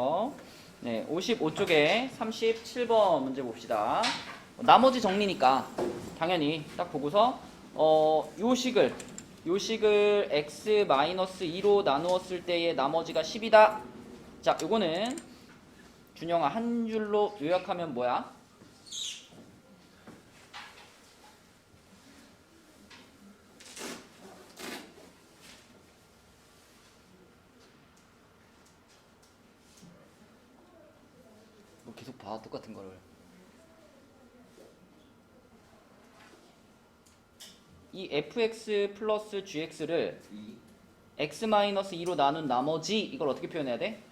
어, 네, 55쪽에 37번 문제 봅시다. 나머지 정리니까 당연히 딱 보고서 어, 요 식을 요 식을 x-2로 나누었을 때의 나머지가 10이다. 자, 요거는 준영아 한 줄로 요약하면 뭐야? 똑같은 거를. 이 fx 플러스 gx를 이 x-2로 나눈 나머지 이걸 어떻게 표현해야 돼?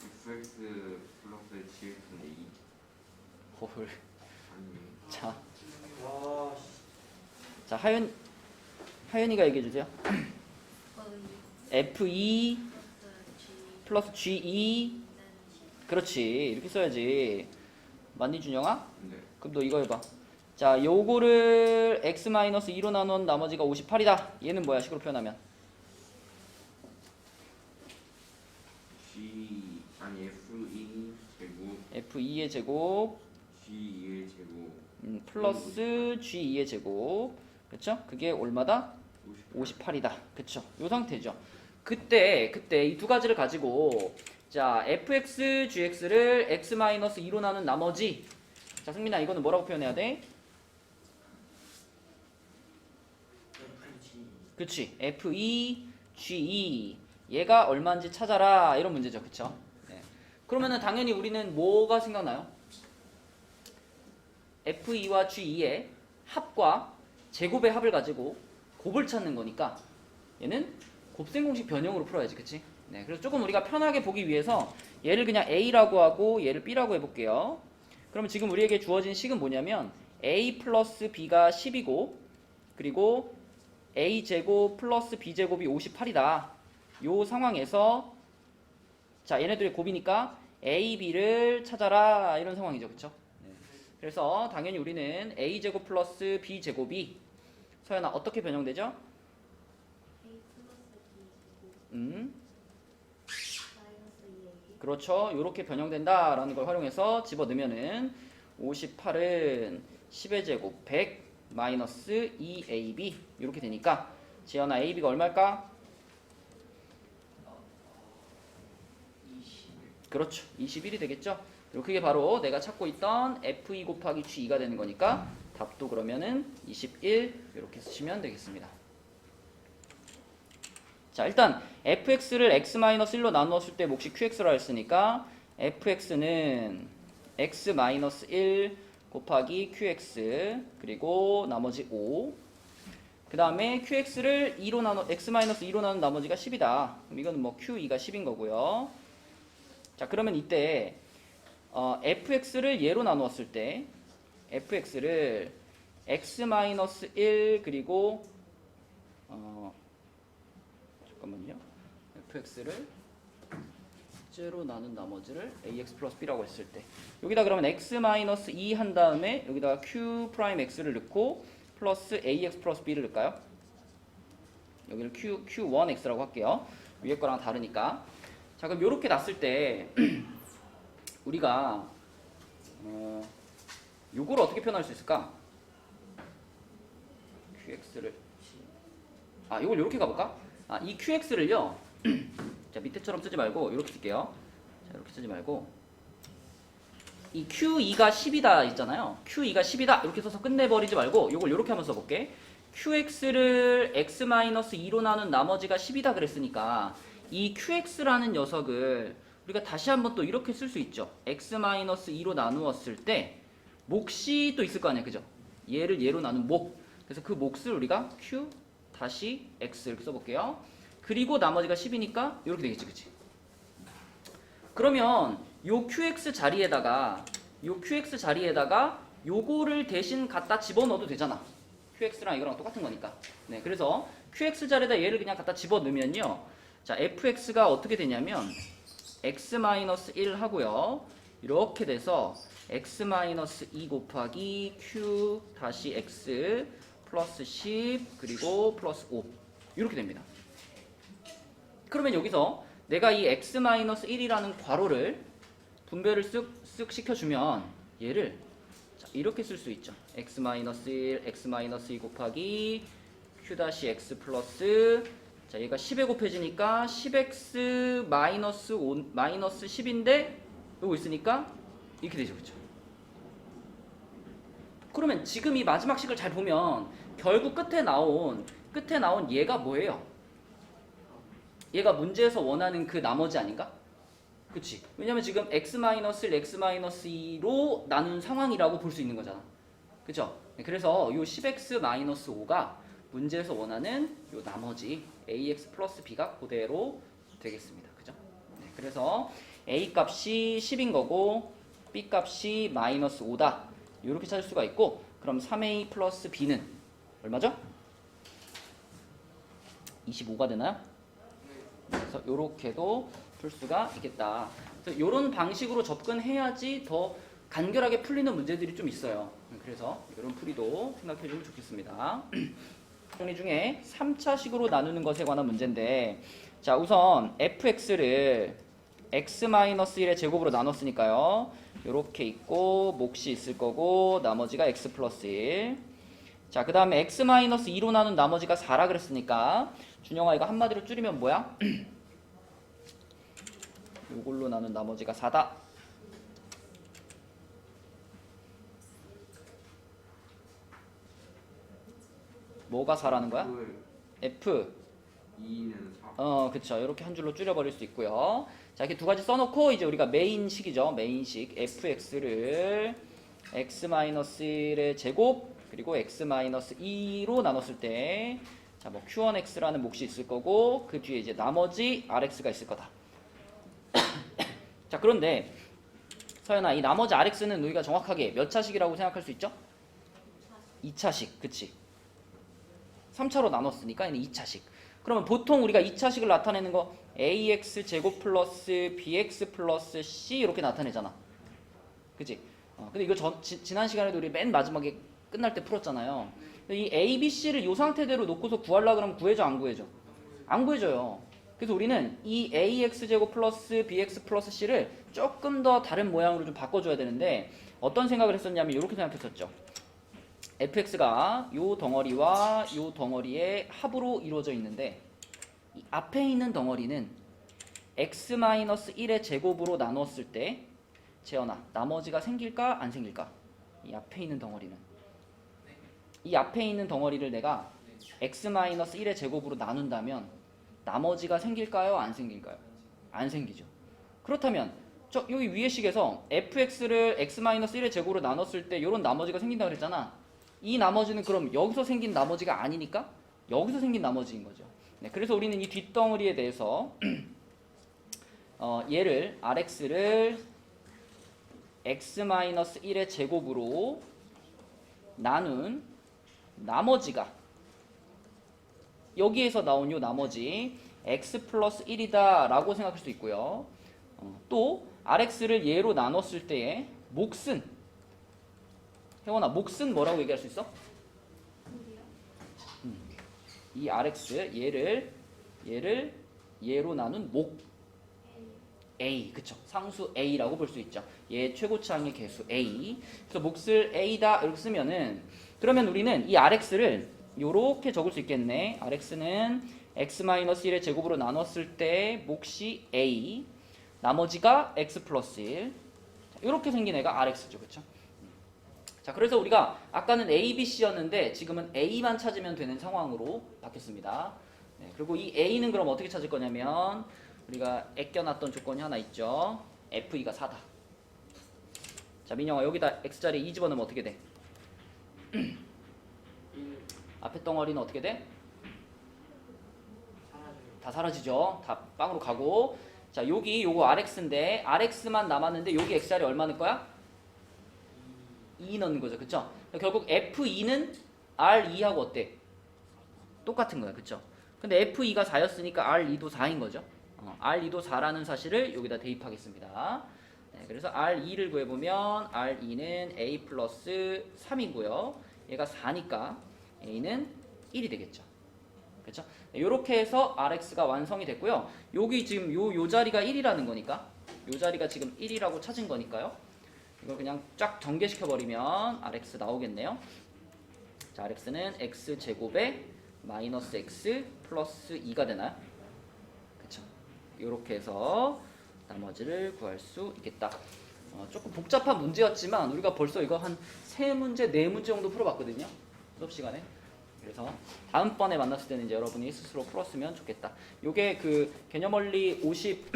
fx 플러스 gx는 a. 헐. 아니. 자, 와, 자 하연 하연이가 얘기해 주세요. f2 플러스 ge 그렇지. 이렇게 써야지 맞니 준영아? 네 그럼 너 이거 해봐. 자, 요거를 x-2로 나눈 나머지가 58이다. 얘는 뭐야? 식으로 표현하면. g 아니 f2 제곱 f2의 제곱 g2의 제곱 음, 플러스 g2의 제곱. 그렇죠? 그게 얼마다? 58이다. 그쵸? 요 상태죠. 그때 그때 이 두 가지를 가지고 자 fx, gx를 x-2로 나눈 나머지 자 승민아 이거는 뭐라고 표현해야 돼? 그치 F2, G2 얘가 얼마인지 찾아라 이런 문제죠 그쵸? 네. 그러면은 당연히 우리는 뭐가 생각나요? F2와 G2의 합과 제곱의 합을 가지고 곱을 찾는 거니까 얘는 곱셈 공식 변형으로 풀어야지 그치? 네, 그래서 조금 우리가 편하게 보기 위해서 얘를 그냥 A라고 하고 얘를 B라고 해볼게요 그러면 지금 우리에게 주어진 식은 뭐냐면 A 플러스 B가 10이고 그리고 a 제곱 플러스 b 제곱이 58이다. 요 상황에서 자 얘네들의 곱이니까 a, b를 찾아라 이런 상황이죠, 그렇죠? 그래서 당연히 우리는 a 제곱 플러스 b 제곱이 서연아 어떻게 변형되죠? 음, 그렇죠. 이렇게 변형된다라는 걸 활용해서 집어넣으면은 58은 10의 제곱 100 마이너스 2ab 이렇게 되니까 지연아 ab가 얼마일까? 그렇죠. 21이 되겠죠. 그리고 그게 바로 내가 찾고 있던 f2 곱하기 g2가 되는 거니까 답도 그러면은 21 이렇게 쓰시면 되겠습니다. 자 일단 fx를 x-1로 나누었을 때 몫이 qx라 했으니까 fx는 x-1 곱하기 qx 그리고 나머지 5. 그 다음에 qx를 2로 나눠 x-2로 나눈 나머지가 10이다. 그럼 이거는 뭐 q2가 10인 거고요. 자 그러면 이때 어, fx를 얘로 나누었을 때 fx를 x-1 그리고 어, 잠깐만요. fx를 째로 나눈 나머지를 ax 플러스 b라고 했을 때 여기다 그러면 x 마이너스 2 한 다음에 여기다가 q 프라임 x를 넣고 플러스 ax 플러스 b를 넣을까요? 여기를 q q1 x라고 할게요. 위에 거랑 다르니까. 자 그럼 이렇게 놨을 때 우리가 어, 요거를 어떻게 표현할 수 있을까? qx를 아 이걸 이렇게 가볼까? 아 이 qx를요. 자 밑에처럼 쓰지 말고 이렇게 쓸게요. 자 이렇게 쓰지 말고. 이 q2가 10이다 있잖아요. Q2가 10이다. 이렇게 써서 끝내버리지 말고 이걸 이렇게 한번 써볼게. Qx를 x-2로 나눈 나머지가 10이다 그랬으니까 이 qx라는 녀석을 우리가 다시 한번 또 이렇게 쓸 수 있죠. X-2로 나누었을 때 몫이 또 있을 거 아니야. 그죠? 얘를 얘로 나눈 몫. 그래서 그 몫을 우리가 q 다시 x 이렇게 써볼게요. 그리고 나머지가 10이니까 이렇게 되겠지 그치? 그러면 요 qx 자리에다가 요 qx 자리에다가 요거를 대신 갖다 집어넣어도 되잖아. Qx랑 이거랑 똑같은 거니까. 네 그래서 qx 자리에다 얘를 그냥 갖다 집어넣으면요. 자 fx가 어떻게 되냐면 x-1 하고요. 이렇게 돼서 x-2 곱하기 q 다시 x 플러스 10 그리고 플러스 5 이렇게 됩니다 그러면 여기서 내가 이 x-1이라는 괄호를 분배를 쓱, 쓱 시켜주면 얘를 자, 이렇게 쓸 수 있죠. x-1, x-2 곱하기 q-x 플러스 자 얘가 10에 곱해지니까 10x 마이너스 5, 마이너스 10인데 요거 있으니까 이렇게 되죠. 그쵸? 그러면 지금 이 마지막 식을 잘 보면 결국 끝에 나온 끝에 나온 얘가 뭐예요? 얘가 문제에서 원하는 그 나머지 아닌가? 그치? 왜냐면 지금 x-1, x-2로 나눈 상황이라고 볼 수 있는 거잖아. 그죠? 네, 그래서 요 10x-5가 문제에서 원하는 요 나머지 ax 플러스 b가 그대로 되겠습니다. 그죠? 네, 그래서 a 값이 10인 거고 b 값이 마이너스 5다. 이렇게 찾을 수가 있고 그럼 3a 플러스 b는 얼마죠? 25가 되나요? 그래서 이렇게도 풀 수가 있겠다. 그래서 이런 방식으로 접근해야지 더 간결하게 풀리는 문제들이 좀 있어요. 그래서 이런 풀이도 생각해주면 좋겠습니다. 정리 중에 3차식으로 나누는 것에 관한 문제인데 자 우선 fx를 x-1의 제곱으로 나눴으니까요. 이렇게 있고 몫이 있을 거고 나머지가 x 플러스 1. 자, 그 다음에 x-2로 나눈 나머지가 4라 그랬으니까 준영아 이거 한마디로 줄이면 뭐야? 요걸로 나눈 나머지가 4다. 뭐가 4라는 거야? f 2는 4 어, 그쵸. 이렇게 한 줄로 줄여버릴 수 있고요. 자, 이렇게 두 가지 써놓고 이제 우리가 메인식이죠. 메인식 fx를 x-1의 제곱 그리고 x-2로 나눴을 때 자, 뭐 q1x라는 몫이 있을 거고 그 뒤에 이제 나머지 rx가 있을 거다. 자, 그런데 서연아, 이 나머지 rx는 우리가 정확하게 몇 차식이라고 생각할 수 있죠? 2차식, 그치? 3차로 나눴으니까 얘는 2차식. 그러면 보통 우리가 2차식을 나타내는 거 ax 제곱 플러스 bx 플러스 c 이렇게 나타내잖아. 그지? 어, 근데 이거 전, 지, 지난 시간에도 우리 맨 마지막에 끝날 때 풀었잖아요. 이 a, b, c를 이 상태대로 놓고서 구하려 그러면 구해줘 안 구해줘? 안 구해줘요. 그래서 우리는 이 ax 제곱 플러스 bx 플러스 c를 조금 더 다른 모양으로 좀 바꿔줘야 되는데 어떤 생각을 했었냐면 이렇게 생각했었죠. fx가 요 덩어리와 요 덩어리의 합으로 이루어져 있는데 이 앞에 있는 덩어리는 x-1의 제곱으로 나눴을 때 재현아 나머지가 생길까 안 생길까? 이 앞에 있는 덩어리는 이 앞에 있는 덩어리를 내가 x-1의 제곱으로 나눈다면 나머지가 생길까요 안 생길까요? 안 생기죠. 그렇다면 저 여기 위의 식에서 fx를 x-1의 제곱으로 나눴을 때 이런 나머지가 생긴다 그랬잖아. 이 나머지는 그럼 여기서 생긴 나머지가 아니니까 여기서 생긴 나머지인 거죠. 네, 그래서 우리는 이 뒷덩어리에 대해서 어, 얘를 rx를 x-1의 제곱으로 나눈 나머지가 여기에서 나온 요 나머지 x 플러스 1이다 라고 생각할 수 있고요. 어, 또 rx를 얘로 나눴을 때의 몫은 혜원아 몫은 뭐라고 얘기할 수 있어? 음, 이 rx 얘를 얘를 얘로 나눈 목 a. 그쵸. 상수 a라고 볼 수 있죠. 얘 최고차항의 개수 a. 그래서 몫을 a다 이렇게 쓰면은 그러면 우리는 이 rx를 요렇게 적을 수 있겠네 rx는 x-1의 제곱으로 나눴을 때 몫이 a 나머지가 x 플러스 1 이렇게 생긴 애가 rx죠 그쵸 자, 그래서 우리가 아까는 A, B, C였는데 지금은 A만 찾으면 되는 상황으로 바뀌었습니다. 네, 그리고 이 A는 그럼 어떻게 찾을 거냐면 우리가 애껴놨던 조건이 하나 있죠. FE가 4다. 자, 민영아 여기다 X자리 2 집어넣으면 어떻게 돼? 앞에 덩어리는 어떻게 돼? 다 사라지죠. 다 빵으로 가고. 자, 여기 요거 RX인데 RX만 남았는데 여기 X자리 얼마 넣을 거야? 2 넣는 거죠. 그쵸? 결국 F2는 R2하고 어때? 똑같은 거야. 그쵸? 근데 F2가 4였으니까 R2도 4인 거죠. 어, R2도 4라는 사실을 여기다 대입하겠습니다. 네, 그래서 R2를 구해보면 R2는 A 플러스 3이고요. 얘가 4니까 A는 1이 되겠죠. 그렇죠? 이렇게 해서 RX가 완성이 됐고요. 여기 지금 요, 요 자리가 1이라는 거니까 요 자리가 지금 1이라고 찾은 거니까요. 이걸 그냥 쫙 전개시켜 버리면 RX 나오겠네요. 자, RX는 X 제곱에 마이너스 X 플러스 2가 되나요? 그렇죠. 이렇게 해서 나머지를 구할 수 있겠다. 어, 조금 복잡한 문제였지만 우리가 벌써 이거 한 세 문제, 네 문제 정도 풀어봤거든요. 수업 시간에. 그래서 다음번에 만났을 때는 이제 여러분이 스스로 풀었으면 좋겠다. 요게 그 개념 원리 50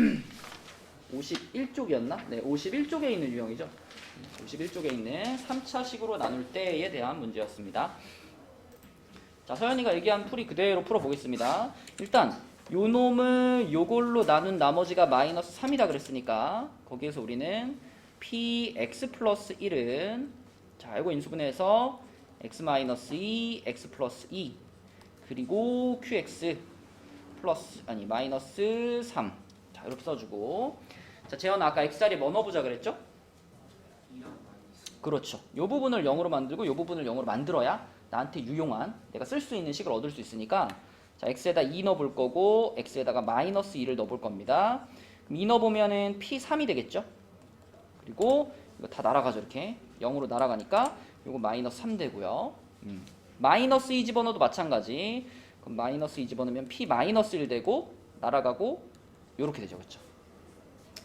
51쪽이었나? 네, 51쪽에 있는 유형이죠. 51쪽에 있는 3차식으로 나눌 때에 대한 문제였습니다. 자, 서현이가 얘기한 풀이 그대로 풀어보겠습니다. 일단 요 놈을 요걸로 나눈 나머지가 마이너스 3이다 그랬으니까 거기에서 우리는 px 플러스 1은 자, 이거 인수분해해서 x 마이너스 2, x 플러스 2 그리고 qx 플러스 아니 마이너스 3. 자, 이렇게 써주고 자, 재현아 아까 x 자리에 뭐 넣어보자 그랬죠? 그렇죠. 요 부분을 0으로 만들고 요 부분을 0으로 만들어야 나한테 유용한 내가 쓸 수 있는 식을 얻을 수 있으니까 자 x에다 2 넣어볼 거고 x에다가 마이너스 2를 넣어볼 겁니다. 그럼 2 넣어보면은 p3이 되겠죠? 그리고 이거 다 날아가죠 이렇게 0으로 날아가니까 요거 마이너스 3 되고요. 음. 마이너스 2 집어넣어도 마찬가지. 그럼 마이너스 2 집어넣으면 p 마이너스 1 되고 날아가고 요렇게 되죠 그렇죠?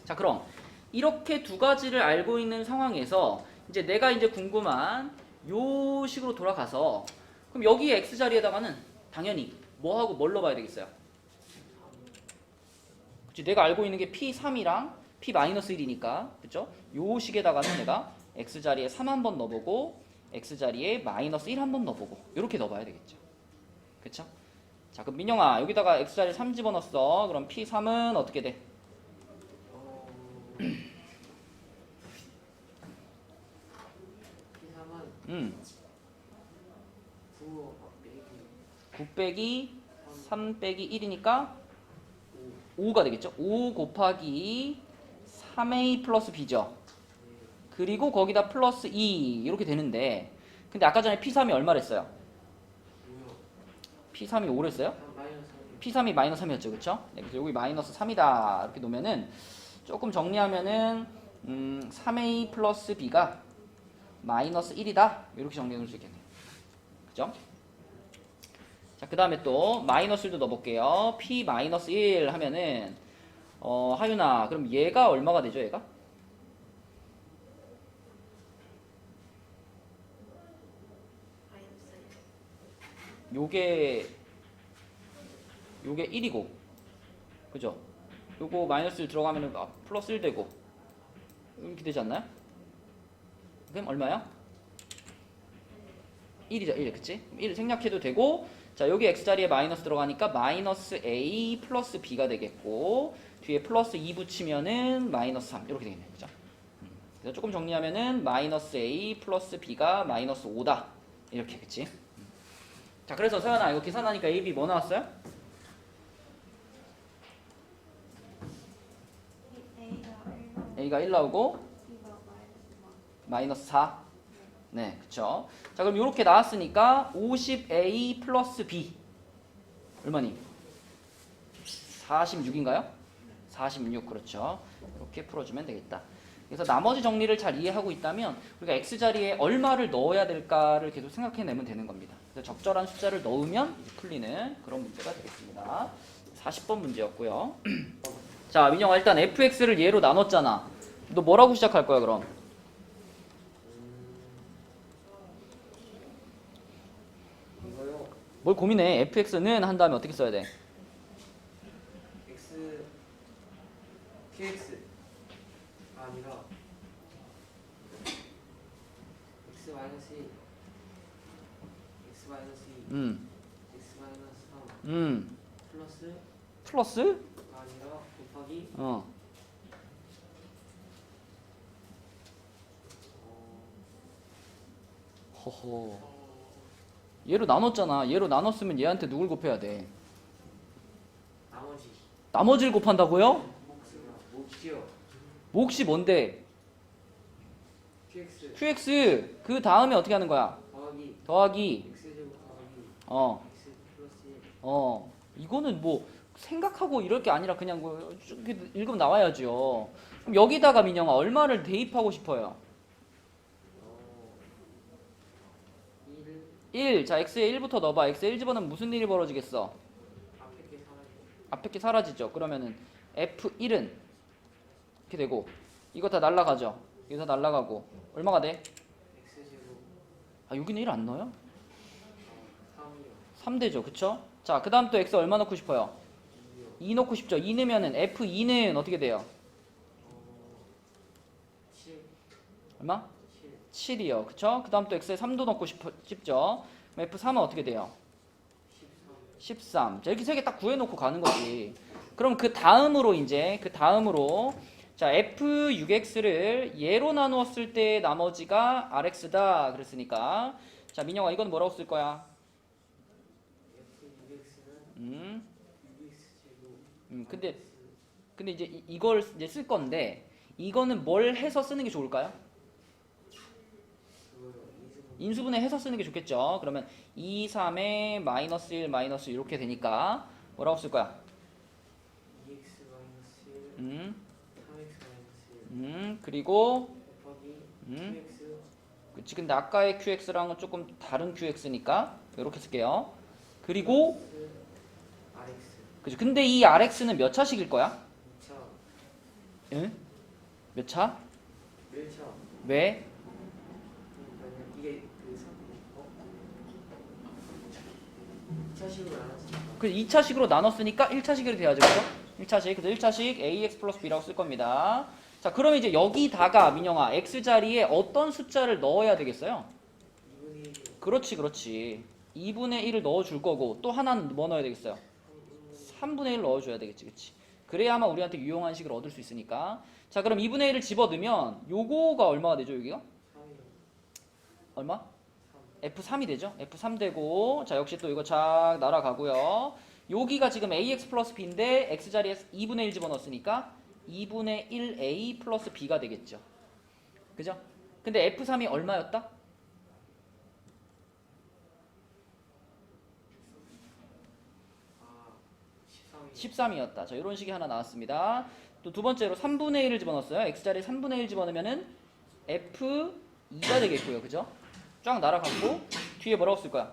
자 그럼 이렇게 두 가지를 알고 있는 상황에서 이제 내가 이제 궁금한 요 식으로 돌아가서 그럼 여기 x 자리에다가는 당연히 뭐 하고 뭘 넣어봐야 되겠어요? 그치 내가 알고 있는 게 p3이랑 p-1이니까 그쵸? 요 식에다가는 내가 x 자리에 3 한 번 넣어보고 x 자리에 마이너스 1 한 번 넣어보고 이렇게 넣어봐야 되겠죠 그쵸? 자 그럼 민영아 여기다가 x 자리에 3 집어넣었어 그럼 p3은 어떻게 돼? 어... P3은 음 9 빼기 9 빼기 3 3 빼기 1이니까 5 5가 되겠죠? 5 곱하기 3a 플러스 b죠. 그리고 거기다 플러스 2 이렇게 되는데 근데 아까 전에 p3이 얼마랬어요? 뭐야 p3이 5랬어요? 마이너스 3 p3이 마이너스 3이었죠. 그쵸? 네, 그래서 여기 마이너스 3이다 이렇게 놓으면은 조금 정리하면은 음, 3a 플러스 b가 마이너스 1이다 이렇게 정리해 놓을 수 있겠네요. 그죠? 자, 그 다음에 또 마이너스 1도 넣어볼게요. p 마이너스 1 하면은 어, 하윤아, 그럼 얘가 얼마가 되죠, 얘가? 요게 요게 1이고 그죠? 요거 마이너스 1 들어가면은 아, 플러스 1 되고 이렇게 되지 않나요? 그럼 얼마야? 1이죠 1 그치? 1 생략해도 되고 자 여기 x자리에 마이너스 들어가니까 마이너스 a 플러스 b가 되겠고 뒤에 플러스 2 붙이면은 마이너스 3 이렇게 되겠네요 그죠? 음, 그래서 조금 정리하면은 마이너스 a 플러스 b가 마이너스 5다. 이렇게 그치? 자 그래서 서연아 이거 계산하니까 a, b 뭐 나왔어요? a가 1 나오고 마이너스 4 네, 그쵸. 자, 그럼 이렇게 나왔으니까 50a 플러스 b 얼마니? 46인가요? 46 그렇죠. 이렇게 풀어주면 되겠다. 그래서 나머지 정리를 잘 이해하고 있다면 우리가 x 자리에 얼마를 넣어야 될까를 계속 생각해내면 되는 겁니다. 그래서 적절한 숫자를 넣으면 풀리는 그런 문제가 되겠습니다. 40번 문제였고요. 자, 민영아 일단 fx를 얘로 나눴잖아. 너 뭐라고 시작할 거야 그럼? 이거요 뭘 고민해? fx는 한 다음에 어떻게 써야 돼? X 가 아니라 X 마이너스 1 X 마이너스 2 음, X 마이너스 3 음, 플러스 플러스? 가 아니라 곱하기 어, 어, 허허. 얘로 나눴잖아. 얘로 나눴으면 얘한테 누굴 곱해야 돼? 나머지 나머지를 곱한다고요? 몫이요 몫이 뭔데? QX qx 그 다음에 어떻게 하는 거야? 더하기 더하기 X제곱 더하기 어 X 플러스 1 어 이거는 뭐 생각하고 이럴 게 아니라 그냥 뭐쭉 읽으면 나와야죠. 그럼 여기다가 민영아 얼마를 대입하고 싶어요? 어, 1 1. 자, x에 1부터 넣어봐. x에 1 집어넣으면 무슨 일이 벌어지겠어? 앞에 게 사라지죠. 그러면은 f1은 이렇게 되고 이거 다 날라가죠. 이거 다 날라가고 얼마가 돼? 아 여기는 1 안 넣어요? 어, 3이요. 3 되죠. 그쵸? 자, 그 다음 또 x 얼마 넣고 싶어요? 2요. 2 넣고 싶죠. 2 넣으면은 f2는 어떻게 돼요? 어, 7 얼마? 7 7이요. 그쵸? 그 다음 또 x에 3도 넣고 싶. 그럼 f3은 어떻게 돼요? 13 13. 자, 이렇게 세 개 딱 구해놓고 가는 거지. 그럼 그 다음으로 이제 그 다음으로 자 f6x를 예로 나누었을 때 나머지가 rx다 그랬으니까 자 민영아 이건 뭐라고 쓸 거야? f 6x는 음, 6x 제곱 음 근데 근데 이제 이, 이걸 이제 쓸 건데 이거는 뭘 해서 쓰는 게 좋을까요? 인수분 인수분해 해서 쓰는 게 좋겠죠. 그러면 2, 3에 마이너스 1, 마이너스 이렇게 되니까 뭐라고 쓸 거야? 2x 마이너스 1 음, 3x 마이너스 1음 그리고 음. 2x 그치 근데 아까의 QX랑은 조금 다른 QX니까 이렇게 쓸게요 그리고 그치 근데 이 RX는 몇 차식일 거야? 2차 응? 몇 차? 1차 왜? 그러니까 이게 그 3, 어? 2차식으로 나눴으니까 그 2차식으로 나눴으니까 1차식으로 돼야죠 그죠? 1차식 그래서 1차식 AX 플러스 B라고 쓸 겁니다 자 그러면 이제 여기다가 민영아 X 자리에 어떤 숫자를 넣어야 되겠어요? 2분의 1이 그렇지 그렇지 2분의 1을 넣어줄 거고 또 하나는 뭐 넣어야 되겠어요? 3분의 1 넣어줘야 되겠지, 그치? 그래야만 우리한테 유용한 식을 얻을 수 있으니까. 자, 그럼 2분의 1을 집어넣으면 요거가 얼마가 되죠, 여기가? 3이요 얼마? 3 F3이 되죠? F3 되고, 자, 역시 또 이거 쫙 날아가고요. 여기가 지금 AX 플러스 B인데, X 자리에 2분의 1 집어넣었으니까 2분의 1A 플러스 B가 되겠죠. 그죠? 근데 F3이 얼마였다? 아 13이 13이었다. 자, 이런 식이 하나 나왔습니다. 또 두 번째로 3분의 1을 집어넣었어요. X자리에 3분의 1 집어넣으면은 F2가 되겠고요. 그죠? 쫙 날아갔고 뒤에 뭐라고 쓸 거야?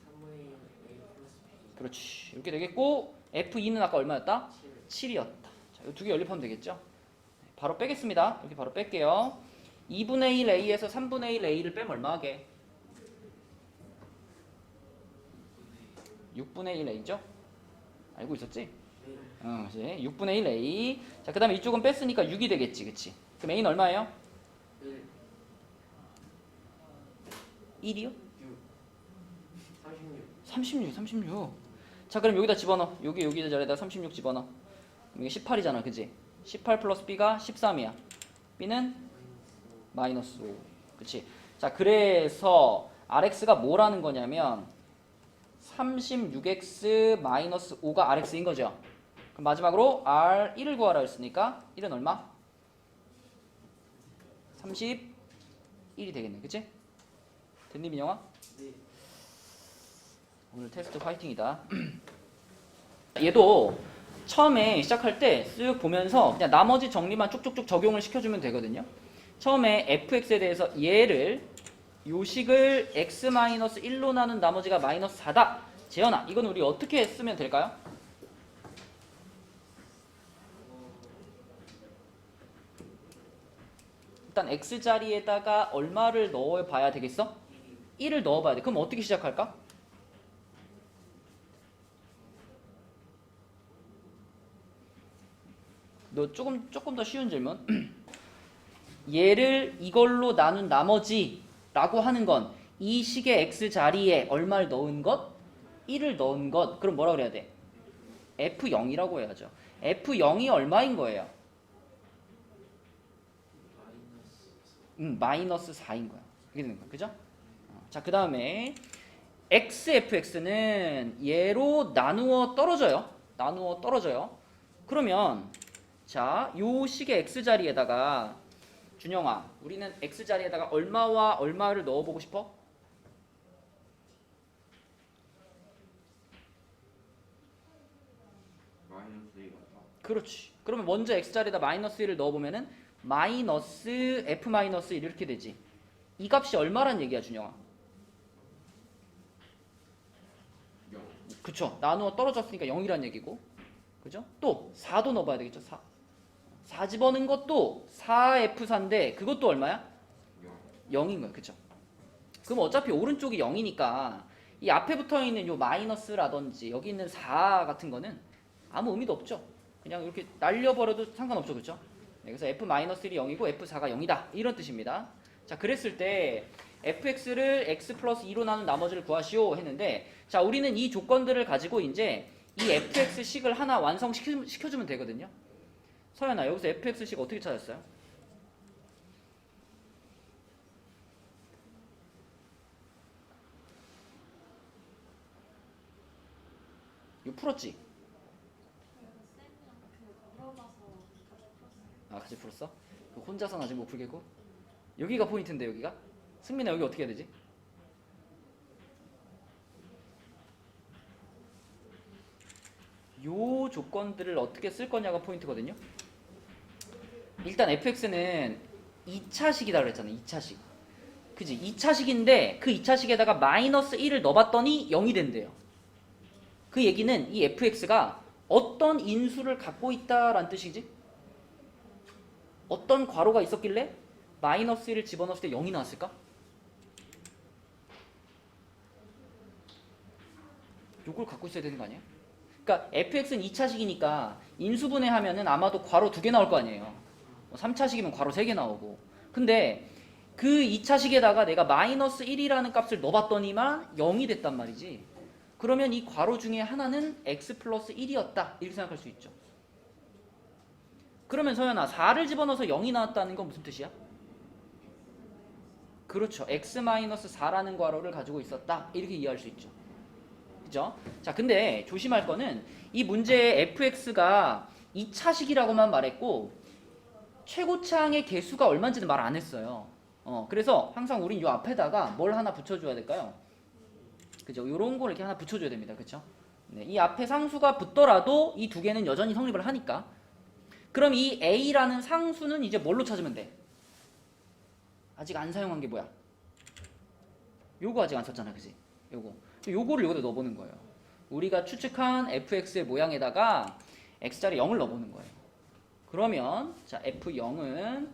3분의 1 a 플러스 b 그렇지. 이렇게 되겠고 F2는 아까 얼마였다? 7 7이었다. 자, 이 두 개 연립하면 되겠죠? 네, 바로 빼겠습니다. 이렇게 바로 뺄게요. 2분의 1 A에서 3분의 1 A를 빼면 얼마 하게? 6분의 1 A죠? 알고 있었지? 네 어, 그치? 6분의 1 A. 자, 그 다음에 이쪽은 뺐으니까 6이 되겠지, 그치? 그럼 A는 얼마예요? 1 1이요? 6 36 36, 36. 자, 그럼 여기다 집어넣어. 여기, 여기 자리에다 36 집어넣어. 이게 18이잖아, 그치? 18 플러스 B가 13이야. B는 마이너스 5. 그치? 자, 그래서 RX가 뭐라는 거냐면 36X 마이너스 5가 RX인 거죠. 그럼 마지막으로 R1을 구하라 했으니까 1은 얼마? 31이 되겠네. 그치? 됐니, 민영아? 5 네. 오늘 테스트 화이팅이다. 얘도 처음에 시작할 때 쓱 보면서 그냥 나머지 정리만 쭉쭉쭉 적용을 시켜주면 되거든요. 처음에 fx에 대해서 얘를 요식을 x-1로 나눈 나머지가 마이너스 4다. 재현아, 이건 우리 어떻게 쓰면 될까요? 일단 x 자리에다가 얼마를 넣어 봐야 되겠어? 1을 넣어 봐야 돼. 그럼 어떻게 시작할까? 너 조금 조금 더 쉬운 질문. 얘를 이걸로 나눈 나머지라고 하는 건 이 식의 x 자리에 얼마를 넣은 것? 1을 넣은 것. 그럼 뭐라 그래야 돼? F0이라고 해야죠. F0이 얼마인 거예요? 음, 마이너스 4인 거야. 그게 되는 거야. 그죠? 자, 그 다음에 xfx는 얘로 나누어 떨어져요. 나누어 떨어져요. 그러면 자, 요 식의 x 자리에다가 준영아, 우리는 x 자리에다가 얼마와 얼마를 넣어 보고 싶어? 그렇지. 그러면 먼저 x 자리에다 마이너스 1을 넣어 보면은 마이너스 f 마이너스 1 이렇게 되지. 이 값이 얼마란 얘기야, 준영아? 그쵸. 나누어 떨어졌으니까 0이란 얘기고. 그죠? 또 4도 넣어봐야 되겠죠. 4. 4 집어넣은 것도 4f4인데 그것도 얼마야? 영. 0인 거예요. 그쵸? 그럼 어차피 오른쪽이 0이니까 이 앞에 붙어 있는 요 마이너스라든지 여기 있는 4 같은 거는 아무 의미도 없죠. 그냥 이렇게 날려버려도 상관없죠. 그쵸? 네, 그래서 f-1이 0이고 f4가 0이다. 이런 뜻입니다. 자, 그랬을 때 fx를 x 플러스 2로 나눈 나머지를 구하시오 했는데 자, 우리는 이 조건들을 가지고 이제 이 fx식을 하나 완성시켜주면 되거든요. 서연아, 여기서 fx식 어떻게 찾았어요? 이거 풀었지? 아 같이 풀었어? 그 혼자서는 아직 못 풀겠고 여기가 포인트인데 여기가 승민아 여기 어떻게 해야 되지? 요 조건들을 어떻게 쓸 거냐가 포인트거든요 일단 fx는 2차식이다 그랬잖아 2차식 그지 2차식인데 그 2차식에다가 마이너스 1을 넣어봤더니 0이 된대요 그 얘기는 이 fx가 어떤 인수를 갖고 있다라는 뜻이지? 어떤 괄호가 있었길래 마이너스 1을 집어넣었을 때 0이 나왔을까? 요걸 갖고 있어야 되는 거 아니에요? 그러니까 fx는 2차식이니까 인수분해 하면은 아마도 괄호 두 개 나올 거 아니에요. 3차식이면 괄호 세 개 나오고. 근데 그 2차식에다가 내가 마이너스 1이라는 값을 넣어봤더니만 0이 됐단 말이지. 그러면 이 괄호 중에 하나는 x 플러스 1이었다. 이렇게 생각할 수 있죠. 그러면 서연아 4를 집어넣어서 0이 나왔다는 건 무슨 뜻이야? 그렇죠. x 마이너스 4라는 괄호를 가지고 있었다. 이렇게 이해할 수 있죠. 그죠? 자, 근데 조심할 거는 이 문제에 fx가 2차식이라고만 말했고 최고차항의 개수가 얼마인지는 말 안 했어요. 어, 그래서 항상 우린 요 앞에다가 뭘 하나 붙여줘야 될까요? 그죠? 요런 걸 이렇게 하나 붙여줘야 됩니다. 그쵸? 네, 이 앞에 상수가 붙더라도 이 두 개는 여전히 성립을 하니까. 그럼 이 a라는 상수는 이제 뭘로 찾으면 돼? 아직 안 사용한 게 뭐야? 요거 아직 안 썼잖아, 그지? 요거. 요거를 여기다 넣어보는 거예요. 우리가 추측한 fx의 모양에다가 x자리 0을 넣어보는 거예요. 그러면 자 f0은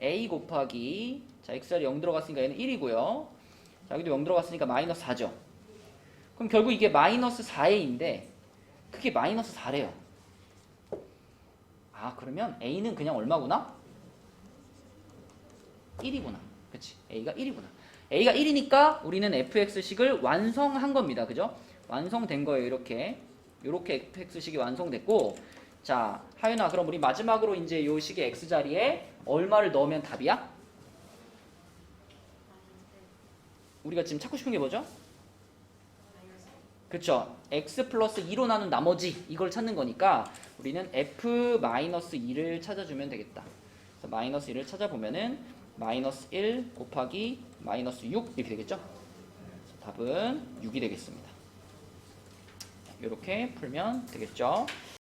a 곱하기 자 x자리 0 들어갔으니까 얘는 1이고요. 자 여기도 0 들어갔으니까 마이너스 4죠. 그럼 결국 이게 마이너스 4a인데 그게 마이너스 4래요. 아 그러면 a는 그냥 얼마구나? 1이구나. 그치? a가 1이구나. A가 1이니까 우리는 fx식을 완성한 겁니다. 그죠? 완성된 거예요. 이렇게. 이렇게 fx식이 완성됐고 자, 하윤아 그럼 우리 마지막으로 이제 요 식의 x자리에 얼마를 넣으면 답이야? 우리가 지금 찾고 싶은 게 뭐죠? 그쵸. x 플러스 2로 나눈 나머지 이걸 찾는 거니까 우리는 f 마이너스 2를 찾아주면 되겠다. 그래서 마이너스 1을 찾아보면은 마이너스 1 곱하기 마이너스 6 이렇게 되겠죠? 답은 6이 되겠습니다. 이렇게 풀면 되겠죠?